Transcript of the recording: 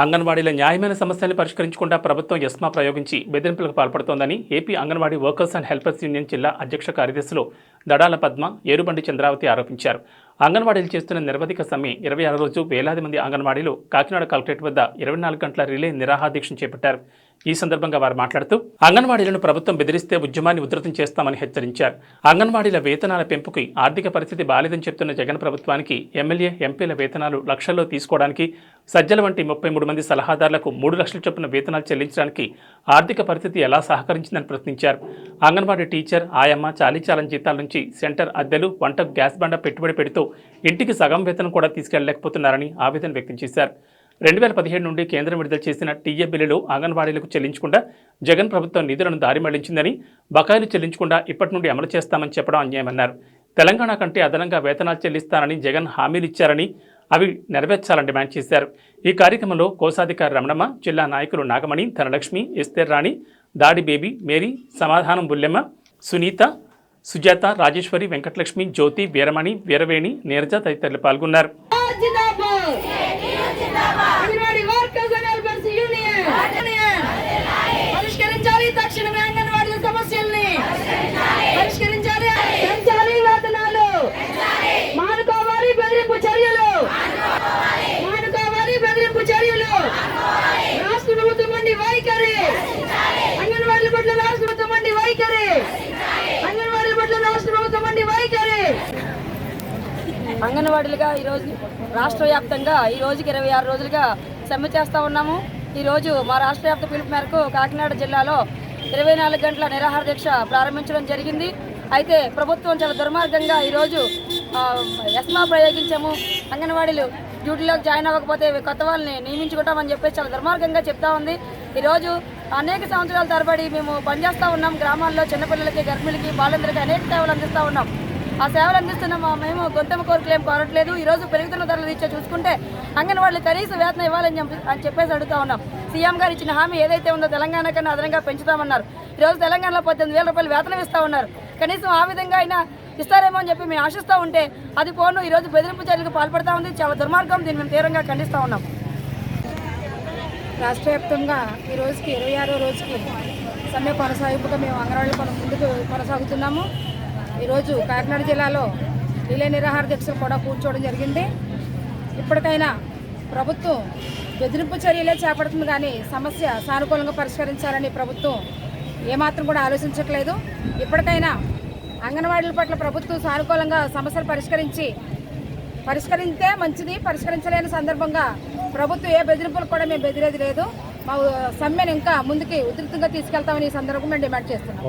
అంగన్వాడీల న్యాయమైన సమస్యలను పరిష్కరించకుండా ప్రభుత్వం ఎస్మా ప్రయోగించి బెదిరింపులకు పాల్పడుతోందని AP anganwadi workers and helpers union జిల్లా అధ్యక్ష కార్యదర్శులు దడాల పద్మ ఏరుబండి చంద్రావతి ఆరోపించారు. అంగన్వాడీలు చేస్తున్న నిరవధిక సమ్మె ఇరవై ఆరు రోజు వేలాది మంది అంగన్వాడీలు కాకినాడ కలెక్టరేట్ వద్ద ఇరవై నాలుగు గంటల రిలే నిరాహాదీక్ష చేపట్టారు. ఈ సందర్భంగా వారు మాట్లాడుతూ అంగన్వాడీలను ప్రభుత్వం బెదిరిస్తే ఉద్యమాన్ని ఉధృతం చేస్తామని హెచ్చరించారు. అంగన్వాడీల వేతనాల పెంపుకి ఆర్థిక పరిస్థితి బాలేదని చెప్తున్న జగన్ ప్రభుత్వానికి ఎమ్మెల్యే ఎంపీల వేతనాలు లక్షల్లో తీసుకోవడానికి సజ్జల వంటి ముప్పై మూడు మంది సలహాదారులకు మూడు లక్షల చొప్పున వేతనాలు చెల్లించడానికి ఆర్థిక పరిస్థితి ఎలా సహకరించిందని ప్రశ్నించారు. అంగన్వాడీ టీచర్ ఆయమ్మ చాలీచాలం జీతాల నుంచి సెంటర్ అద్దెలు వంట గ్యాస్ బండ పెట్టుబడి పెడుతూ ఇంటికి సగం వేతనం కూడా తీసుకెళ్ళలేకపోతున్నారని ఆవేదన వ్యక్తం చేశారు. రెండు వేల పదిహేడు నుండి కేంద్రం విడుదల చేసిన టీఏ బిల్లులు అంగన్వాడీలకు చెల్లించకుండా జగన్ ప్రభుత్వం నిధులను దారి మళ్ళించిందని బకాయిలు చెల్లించకుండా ఇప్పటి నుండి అమలు చేస్తామని చెప్పడం అన్యాయమన్నారు. తెలంగాణ కంటే అదనంగా వేతనాలు చెల్లిస్తానని జగన్ హామీలు ఇచ్చారని అవి నెరవేర్చాలని డిమాండ్ చేశారు. ఈ కార్యక్రమంలో కోశాధికారి రమణమ్మ జిల్లా నాయకులు నాగమణి ధనలక్ష్మి ఎస్తేర్ రాణి దాడి బేబీ మేరీ సమాధానం బుల్లెమ్మ సునీత సుజాత రాజేశ్వరి వెంకటలక్ష్మి జ్యోతి వీరమణి వీరవేణి నీరజ తదితరులు పాల్గొన్నారు. never. అంగన్వాడీలుగా ఈరోజు రాష్ట్ర వ్యాప్తంగా ఈ రోజుకి ఇరవై ఆరు రోజులుగా సమ్మె చేస్తూ ఉన్నాము. ఈరోజు మా రాష్ట్ర వ్యాప్త పిలుపు మేరకు కాకినాడ జిల్లాలో ఇరవై నాలుగు గంటల నిరాహార దీక్ష ప్రారంభించడం జరిగింది. అయితే ప్రభుత్వం చాలా దుర్మార్గంగా ఈరోజు ఎస్మా ప్రయోగించాము. అంగన్వాడీలు డ్యూటీలోకి జాయిన్ అవ్వకపోతే కొత్త వాళ్ళని నియమించుకుంటామని చెప్పేసి చాలా దుర్మార్గంగా చెప్తా ఉంది. ఈరోజు అనేక సంవత్సరాల తరబడి మేము పనిచేస్తూ ఉన్నాం. గ్రామాల్లో చిన్నపిల్లలకి గర్భిణులకి బాలందరికీ అనేక సేవలు అందిస్తూ ఉన్నాం. ఆ సేవలు అందిస్తున్న మా మేము గొంతెమ్మ కోరికలు ఏం కోరట్లేదు. ఈరోజు పెరుగుతున్న ధరలు ఇచ్చే చూసుకుంటే అంగన్వాడీలు కనీస వేతనం ఇవ్వాలని అని చెప్పేసి అడుగుతా ఉన్నాం. సీఎం గారు ఇచ్చిన హామీ ఏదైతే ఉందో తెలంగాణ కన్నా అదనంగా పెంచుతామన్నారు. ఈరోజు తెలంగాణలో పద్దెనిమిది వేల రూపాయలు వేతనం ఇస్తా ఉన్నారు. కనీసం ఆ విధంగా అయినా ఇస్తారేమో అని చెప్పి మేము ఆశిస్తూ ఉంటే అది పోను. ఈరోజు బెదిరింపు చర్యలకు పాల్పడతా ఉంది. చాలా దుర్మార్గం. దీన్ని మేము తీవ్రంగా ఖండిస్తూ ఉన్నాం. రాష్ట్ర వ్యాప్తంగా ఈ రోజుకి ఇరవై ఆరో రోజుకి సమ్మె కొనసాగింపుగా మేము అంగన్వాడీ కొన ముందుకు కొనసాగుతున్నాము. ఈరోజు కాకినాడ జిల్లాలో రిలే నిరాహార దీక్షలు కూడా కూర్చోవడం జరిగింది. ఇప్పటికైనా ప్రభుత్వం బెదిరింపు చర్యలే చేపడుతుంది కానీ సమస్య సానుకూలంగా పరిష్కరించాలని ప్రభుత్వం ఏమాత్రం కూడా ఆలోచించట్లేదు. ఇప్పటికైనా అంగన్వాడీల పట్ల ప్రభుత్వం సానుకూలంగా సమస్యలు పరిష్కరించి పరిష్కరిస్తే మంచిది పరిష్కరించలేని సందర్భంగా ప్రభుత్వం ఏ బెదిరింపులు కూడా మేము బెదిరేది లేదు. మా సమ్మెను ఇంకా ముందుకి ఉధృతంగా తీసుకెళ్తామని ఈ సందర్భంగా మేము డిమాండ్ చేస్తున్నాం.